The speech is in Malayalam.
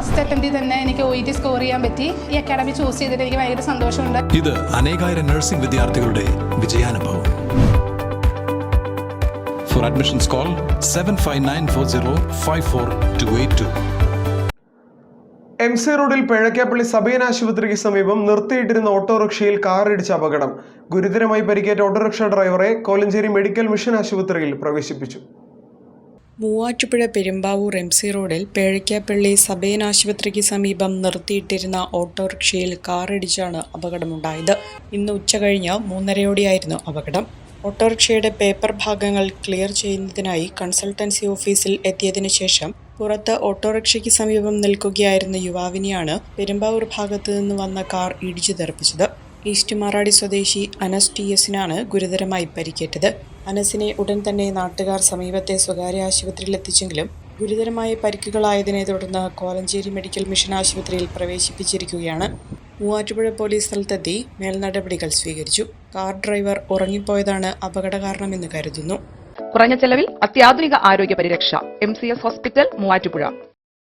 ഫസ്റ്റ് അറ്റംപ്റ്റിൽ തന്നെ എനിക്ക് ഒ ഇ ടി സ്കോർ ചെയ്യാൻ പറ്റി. ഈ അക്കാഡമി ചൂസ് ചെയ്തിട്ട് എനിക്ക് ഭയങ്കര സന്തോഷമുണ്ട്. ഇത് അനേകായിരം നഴ്സിംഗ് വിദ്യാർത്ഥികളുടെ വിജയാനുഭവം. For admissions call seven five nine four zero five four two eight two M C റോഡിൽ പിഴക്കാപ്പള്ളി സബീൻ ആശുപത്രിക്ക് സമീപം നിർത്തിയിട്ടിരുന്ന ഓട്ടോറിക്ഷയിൽ കാറിടിച്ച അപകടം. ഗുരുതരമായി പരിക്കേറ്റ ഓട്ടോറിക്ഷ ഡ്രൈവറെ കോലഞ്ചേരി മെഡിക്കൽ മിഷൻ ആശുപത്രിയിൽ പ്രവേശിപ്പിച്ചു. മൂവാറ്റുപുഴ പെരുമ്പാവൂർ എം സി റോഡിൽ പേഴയ്ക്കാപ്പള്ളി സബേൻ ആശുപത്രിക്ക് സമീപം നിർത്തിയിട്ടിരുന്ന ഓട്ടോറിക്ഷയിൽ കാറിടിച്ചാണ് അപകടമുണ്ടായത്. ഇന്ന് ഉച്ചകഴിഞ്ഞ് മൂന്നരയോടെയായിരുന്നു അപകടം. ഓട്ടോറിക്ഷയുടെ പേപ്പർ ഭാഗങ്ങൾ ക്ലിയർ ചെയ്യുന്നതിനായി കൺസൾട്ടൻസി ഓഫീസിൽ എത്തിയതിനു ശേഷം പുറത്ത് ഓട്ടോറിക്ഷയ്ക്ക് സമീപം നിൽക്കുകയായിരുന്ന യുവാവിനെയാണ് പെരുമ്പാവൂർ ഭാഗത്തു നിന്ന് വന്ന കാർ ഇടിച്ചു തെറിപ്പിച്ചത്. ഈസ്റ്റ് മാറാടി സ്വദേശി അനസ് ടി എസിനാണ് ഗുരുതരമായി പരിക്കേറ്റത്. അനസിനെ ഉടൻ തന്നെ നാട്ടുകാർ സമീപത്തെ സ്വകാര്യ ആശുപത്രിയിൽ എത്തിച്ചെങ്കിലും ഗുരുതരമായ പരിക്കുകളായതിനെ തുടർന്ന് കോലഞ്ചേരി മെഡിക്കൽ മിഷൻ ആശുപത്രിയിൽ പ്രവേശിപ്പിച്ചിരിക്കുകയാണ്. മൂവാറ്റുപുഴ പോലീസ് സ്ഥലത്തെത്തി മേൽനടപടികൾ സ്വീകരിച്ചു. കാർ ഡ്രൈവർ ഉറങ്ങിപ്പോയതാണ് അപകട കാരണമെന്ന് കരുതുന്നു. കുറഞ്ഞ ചെലവിൽ അത്യാധുനിക ആരോഗ്യ പരിരക്ഷ എം ഹോസ്പിറ്റൽ മൂവാറ്റുപുഴ.